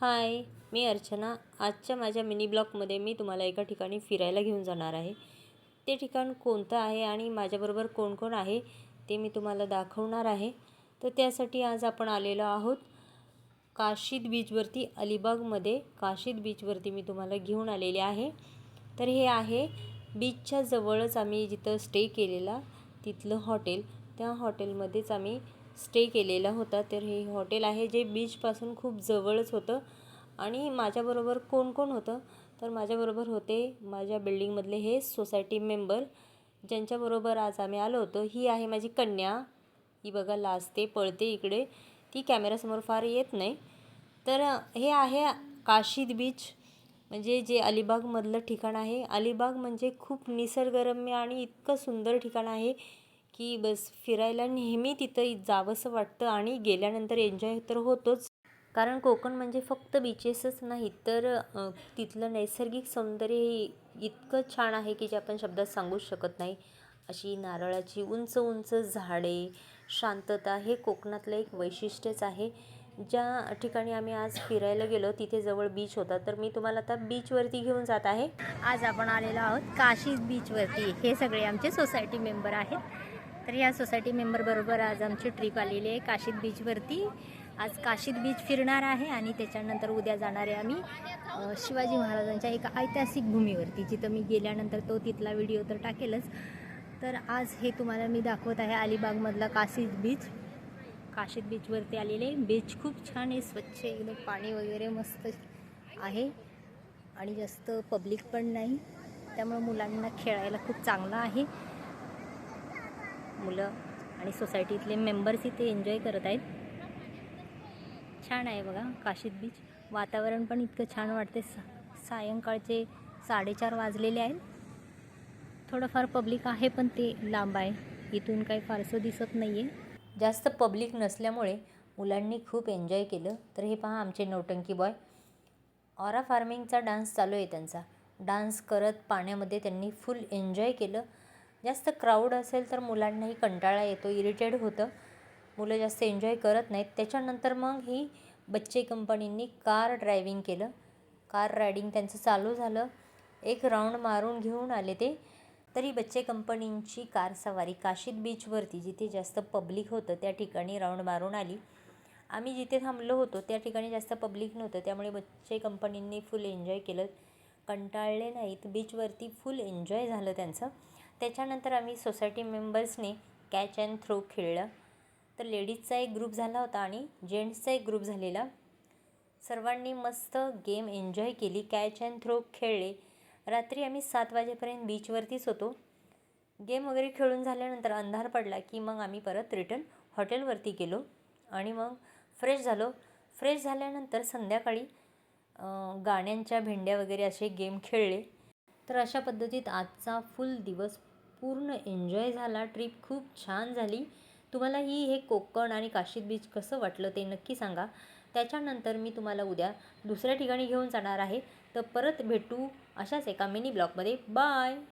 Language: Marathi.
हाय मी अर्चना. आजच्या माझ्या मिनी ब्लॉगमध्ये मी तुम्हाला एका ठिकाणी फिरायला घेऊन जाणार आहे. ते ठिकाण कोणतं आहे आणि माझ्याबरोबर कोण कोण आहे ते मी तुम्हाला दाखवणार आहे. तर त्यासाठी आज आपण आलेलो आहोत काशीद बीचवरती अलिबागमध्ये. काशीद बीचवरती मी तुम्हाला घेऊन आलेले आहे. तर हे आहे बीचच्या जवळच आम्ही जिथं स्टे केलेला तिथलं हॉटेल. त्या हॉटेलमध्येच आम्ही स्टे केलेला होता. तर हे हॉटेल आहे जे बीचपासून खूप जवळच होतं. आणि माझ्याबरोबर कोण कोण होतं? तर माझ्याबरोबर होते माझ्या बिल्डिंगमधले हे सोसायटी मेंबर ज्यांच्याबरोबर आज आम्ही आलो होतो. ही आहे माझी कन्या. ही बघा लाजते पळते इकडे. ती कॅमेरासमोर फार येत नाही. तर हे आहे काशीद बीच म्हणजे जे अलिबागमधलं ठिकाण आहे. अलिबाग म्हणजे खूप निसर्गरम्य आणि इतकं सुंदर ठिकाण आहे. की बस फिरायला नेहमी तिथं जावंसं वाटतं आणि गेल्यानंतर एन्जॉय तर होतोच. कारण कोकण म्हणजे फक्त बीचेसच नाही तर तिथलं नैसर्गिक सौंदर्य हे इतकं छान आहे की जे आपण शब्दात सांगूच शकत नाही. अशी नारळाची उंच उंच झाडे शांतता हे कोकणातलं एक वैशिष्ट्यच आहे. ज्या ठिकाणी आम्ही आज फिरायला गेलो तिथे जवळ बीच होता. तर मी तुम्हाला आता बीचवरती घेऊन जात आहे. आज आपण आलेलो आहोत काशी बीचवरती हे सगळे आमचे सोसायटी मेंबर आहेत. तर या सोसायटी मेंबरबरोबर आज आमची ट्रिप आलेली आहे काशीद बीचवरती आज काशीद बीच फिरणार आहे आणि त्याच्यानंतर उद्या जाणार आहे आम्ही शिवाजी महाराजांच्या एका ऐतिहासिक भूमीवरती. जिथं मी गेल्यानंतर तो तिथला व्हिडिओ तर टाकेलच. तर आज हे तुम्हाला मी दाखवत आहे अलिबागमधला काशीद बीच काशीद बीचवरती आलेले बीच खूप छान आहे स्वच्छ एकदम पाणी वगैरे मस्त आहे आणि जास्त पब्लिक पण नाही. त्यामुळे मुलांना खेळायला खूप चांगलं आहे. मुलं आणि सोसायटीतले मेंबर्स इथे एन्जॉय करत आहेत. छान आहे बघा काशीद बीच वातावरण पण इतकं छान वाटते सायंकाळचे साडेचार वाजलेले आहेत. थोडंफार पब्लिक आहे पण ते लांब आहे. इथून काही फारसं दिसत नाही आहे जास्त पब्लिक नसल्यामुळे मुलांनी खूप एन्जॉय केलं. तर हे पहा आमचे नौटंकी बॉय ऑरा फार्मिंगचा डान्स चालू आहे त्यांचा. डान्स करत पाण्यामध्ये त्यांनी फुल एन्जॉय केलं. जास्त क्राऊड असेल तर मुलांनाही कंटाळा येतो इरिटेड होतं. मुलं जास्त एन्जॉय करत नाहीत. त्याच्यानंतर मग ही बच्चे कंपनींनी कार ड्रायव्हिंग केलं. कार रायडिंग त्यांचं चालू झालं. एक राऊंड मारून घेऊन आले ते. तरी बच्चे कंपनींची कार सवारी काशीद बीचवरती जिथे जास्त पब्लिक होतं त्या ठिकाणी राऊंड मारून आली. आम्ही जिथे थांबलो होतो त्या ठिकाणी जास्त पब्लिक नव्हतं. त्यामुळे बच्चे कंपनींनी फुल एन्जॉय केलं. कंटाळले नाहीत. बीचवरती फुल एन्जॉय झालं त्यांचं. त्याच्यानंतर आम्ही सोसायटी मेंबर्सने कॅच अँड थ्रो खेळलं. तर लेडीजचा एक ग्रुप झाला होता आणि जेंट्सचा एक ग्रुप झालेला. सर्वांनी मस्त गेम एन्जॉय केली कॅच अँड थ्रो खेळले. रात्री आम्ही सात वाजेपर्यंत बीचवरतीच होतो. गेम वगैरे खेळून झाल्यानंतर अंधार पडला की मग आम्ही परत रिटर्न हॉटेलवरती गेलो आणि मग फ्रेश झालो. फ्रेश झाल्यानंतर संध्याकाळी गाण्यांच्या भेंड्या वगैरे असे गेम खेळले. तर अशा पद्धतीत आजचा फुल दिवस पूर्ण एन्जॉय झाला ट्रिप खूप छान झाली. तुम्हाला ही हे कोकण आणि काशीद बीच कसं वाटलं ते नक्की सांगा. त्याच्यानंतर मी तुम्हाला उद्या दुसऱ्या ठिकाणी घेऊन जाणार आहे. तर परत भेटू अशाच एका मिनी ब्लॉगमध्ये. बाय!